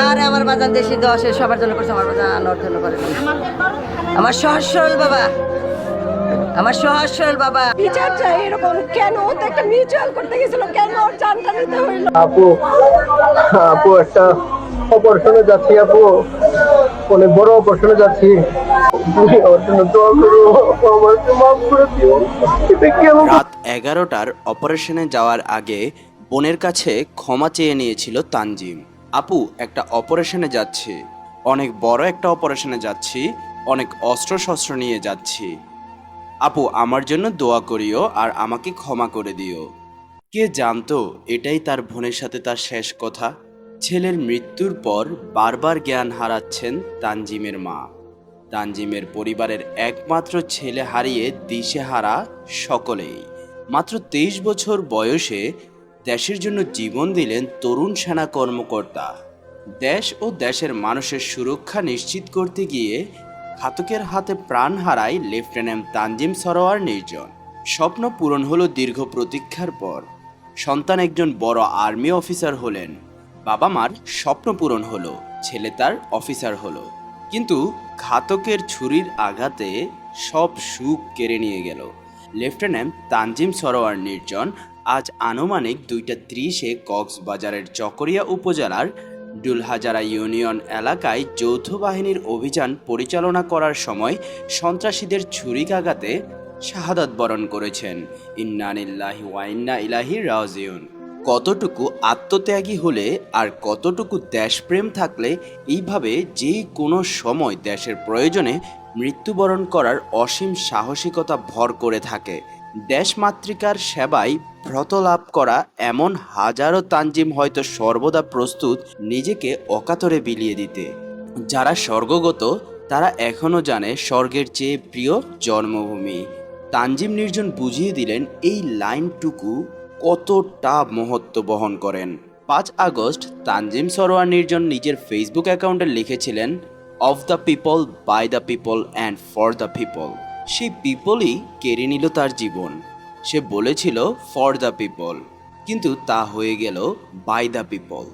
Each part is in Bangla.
আর আমার বাজান দেশি দশে সবার জন্য করছে আমার বাজান ওর জন্য করে। আমার সহজ সরল বাবা। আমার সহজ সরল বাবা। বিচার চাই এরকম কেন? ও তো একটা মিউচুয়াল করতে গেছিল কেন ওর জানটা নিতে হইল? আপু আপু একটা অপারেশনে যাচ্ছি আপু। অনেক বড় অপারেশনে যাচ্ছি। রাত এগারোটার অপারেশনে যাওয়ার আগে বোনের কাছে ক্ষমা চেয়ে নিয়েছিল তানজিম। আপু, একটা অপারেশনে যাচ্ছি। অনেক বড় একটা অপারেশনে যাচ্ছি, অনেক অস্ত্র শস্ত্র নিয়ে যাচ্ছি। আপু, আমার জন্য দোয়া করিও আর আমাকে ক্ষমা করে দিও। কে জানতো, এটাই তার বোনের সাথে তার শেষ কথা। ছেলের মৃত্যুর পর বারবার জ্ঞান হারাচ্ছেন তানজিমের মা। তানজিমের পরিবারের একমাত্র ছেলে হারিয়ে দিশেহারা সকলেই। মাত্র তেইশ বছর বয়সে দেশের জন্য জীবন দিলেন তরুণ সেনা কর্মকর্তা। দেশ ও দেশের মানুষের সুরক্ষা নিশ্চিত করতে গিয়ে ঘাতকের হাতে প্রাণ হারায় লেফটেন্যান্ট তানজিম সরোয়ার নির্জন। স্বপ্ন পূরণ হলো দীর্ঘ প্রতীক্ষার পর। সন্তান একজন বড় আর্মি অফিসার হলেন। বাবা মার স্বপ্ন পূরণ হলো, ছেলে তার অফিসার হলো। কিন্তু ঘাতকের ছুরির আঘাতে সব সুখ কেড়ে নিয়ে গেল। লেফটেন্যান্ট তানজিম সরোয়ার নির্জন আজ আনুমানিক দুইটা ত্রিশে কক্সবাজারের চকরিয়া উপজেলার ডুলহাজারা ইউনিয়ন এলাকায় যৌথ বাহিনীর অভিযান পরিচালনা করার সময় সন্ত্রাসীদের ছুরিকাঘাতে শাহাদাত বরণ করেছেন। ইন্নানিল্লাহি ওয়াইন্না ইলাহি রাজিউন। কতটুকু আত্মত্যাগী হলে আর কতটুকু দেশপ্রেম থাকলে এইভাবে যে কোনো সময় দেশের প্রয়োজনে মৃত্যুবরণ করার অসীম সাহসিকতা ভর করে থাকে। দেশমাতৃকার সেবায় ব্রত লাভ করা এমন হাজারো তানজিম হয়তো সর্বদা প্রস্তুত নিজেকে অকাতরে বিলিয়ে দিতে। যারা স্বর্গগত, তারা এখনও জানে স্বর্গের চেয়ে প্রিয় জন্মভূমি। তানজিম নির্জন বুঝিয়ে দিলেন এই লাইনটুকু কতটা মহত্ব বহন করেন। পাঁচ আগস্ট তানজিম সরোয়ার নির্জন নিজের ফেসবুক অ্যাকাউন্টে লিখেছিলেন, of the people, by the people, and for the people. সেই পিপলই কেড়ে নিল তার জীবন। সে বলেছিল ফর দ্য পিপল কিন্তু তা হয়ে গেল বাই দ্য পিপল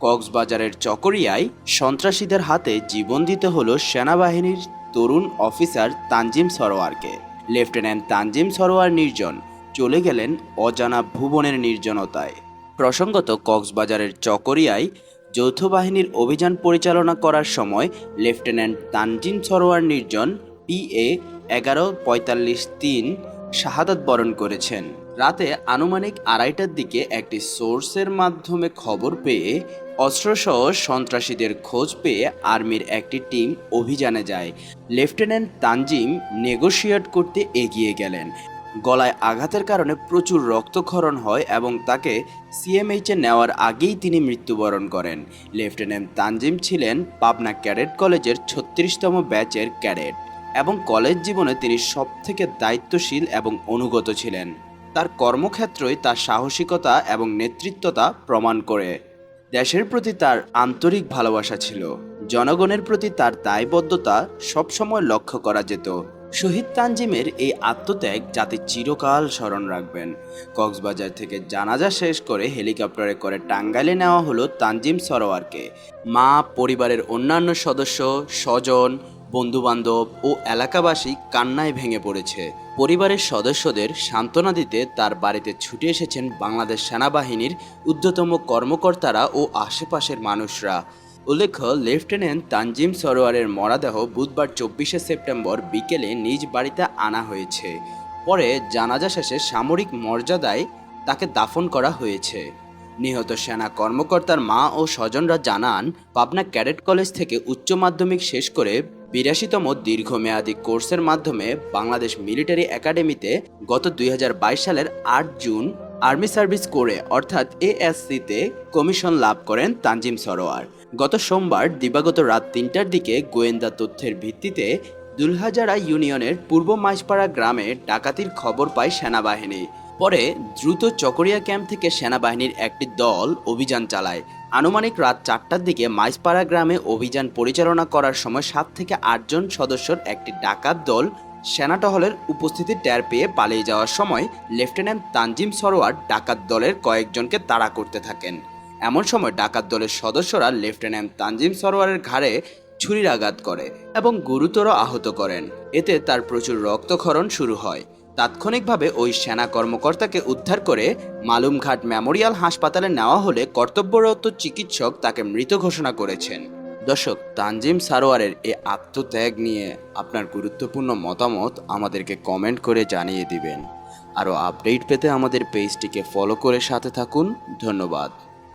কক্সবাজারের চকরিয়ায় সন্ত্রাসীদের হাতে জীবন দিতে হলো সেনাবাহিনীর তরুণ অফিসার তানজিম সরোয়ারকে। লেফটেন্যান্ট তানজিম সরোয়ার নির্জন চলে গেলেন অজানা ভুবনের নির্জনতায়। প্রসঙ্গত, কক্সবাজারের চকরিয়ায় যৌথ বাহিনীর অভিযান পরিচালনা করার সময় লেফটেন্যান্ট তানজিম সরোয়ার নির্জন পিএ এগারো পঁয়তাল্লিশ তিন শাহাদাত বরণ করেছেন। রাতে আনুমানিক আড়াইটার দিকে একটি সোর্সের মাধ্যমে খবর পেয়ে অস্ত্রসহ সন্ত্রাসীদের খোঁজ পেয়ে আর্মির একটি টিম অভিযানে যায়। লেফটেন্যান্ট তানজিম নেগোশিয়েট করতে এগিয়ে গেলেন। গলায় আঘাতের কারণে প্রচুর রক্তক্ষরণ হয় এবং তাকে সিএমএইচে নেওয়ার আগেই তিনি মৃত্যুবরণ করেন। লেফটেন্যান্ট তানজিম ছিলেন পাবনা ক্যাডেট কলেজের ছত্রিশতম ব্যাচের ক্যাডেট। এবং কলেজ জীবনে তিনি সবথেকে দায়িত্বশীল এবং অনুগত ছিলেন। তার কর্মক্ষেত্রই তার সাহসিকতা এবং নেতৃত্বতা প্রমাণ করে। দেশের প্রতি তার আন্তরিক ভালোবাসা ছিল। জনগণের প্রতি তার দায়বদ্ধতা সবসময় লক্ষ্য করা যেত। শহীদ তানজিমের এই আত্মত্যাগ জাতি চিরকাল স্মরণ রাখবেন। কক্সবাজার থেকে জানাজা শেষ করে হেলিকপ্টারে করে টাঙ্গাইলে নেওয়া হলো তানজিম সরোয়ারকে। মা, পরিবারের অন্যান্য সদস্য, স্বজন বন্ধুবান্ধব ও এলাকাবাসী কান্নায় ভেঙে পড়েছে। পরিবারের সদস্যদের সান্ত্বনা দিতে তার বাড়িতে ছুটে এসেছেন বাংলাদেশ সেনাবাহিনীর ঊর্ধ্বতম কর্মকর্তারা ও আশেপাশের মানুষরা। উল্লেখ্য, লেফটেন্যান্ট তানজিম সরোয়ারের মরাদেহ বুধবার চব্বিশে সেপ্টেম্বর বিকেলে নিজ বাড়িতে আনা হয়েছে। পরে জানাজা শেষে সামরিক মর্যাদায় তাকে দাফন করা হয়েছে। নিহত সেনা কর্মকর্তার মা ও স্বজনরা জানান, পাবনা ক্যাডেট কলেজ থেকে উচ্চ মাধ্যমিক শেষ করে বিরাশিতম দীর্ঘমেয়াদী কোর্সের মাধ্যমে বাংলাদেশ মিলিটারি একাডেমিতে গত দুই হাজার বাইশ সালের আট জুন আর্মি সার্ভিস করে, অর্থাৎ এএসসিতে, কমিশন লাভ করেন তানজিম সরোয়ার। গত সোমবার, দিবাগত রাত তিনটার দিকে গোয়েন্দা তথ্যের ভিত্তিতে দুলহাজারা ইউনিয়নের পূর্ব মাইজপাড়া গ্রামে ডাকাতির খবর পায় সেনাবাহিনী। পরে দ্রুত চকরিয়া ক্যাম্প থেকে সেনাবাহিনীর একটি দল অভিযান চালায়। আনুমানিক রাত চারটার দিকে মাইজপাড়া গ্রামে অভিযান পরিচালনা করার সময় সাত থেকে আটজন সদস্যর একটি ডাকাত দল সেনা টহলের উপস্থিতি টের পেয়ে পালিয়ে যাওয়ার সময় লেফটেন্যান্ট তানজিম সরোয়ার ডাকাত দলের কয়েকজনকে তাড়া করতে থাকেন। এমন সময় ডাকাত দলের সদস্যরা লেফটেন্যান্ট তানজিম সরোয়ারের ঘাড়ে ছুরির আঘাত করে এবং গুরুতর আহত করেন। এতে তার প্রচুর রক্তক্ষরণ শুরু হয়। তাৎক্ষণিকভাবে ওই সেনা কর্মকর্তাকে উদ্ধার করে মালুমঘাট মেমোরিয়াল হাসপাতালে নেওয়া হলে কর্তব্যরত চিকিৎসক তাকে মৃত ঘোষণা করেছেন। দর্শক, তানজিম সারোয়ারের এ আত্মত্যাগ নিয়ে আপনার গুরুত্বপূর্ণ মতামত আমাদেরকে কমেন্ট করে জানিয়ে দিবেন। আরও আপডেট পেতে আমাদের পেজটিকে ফলো করে সাথে থাকুন। ধন্যবাদ।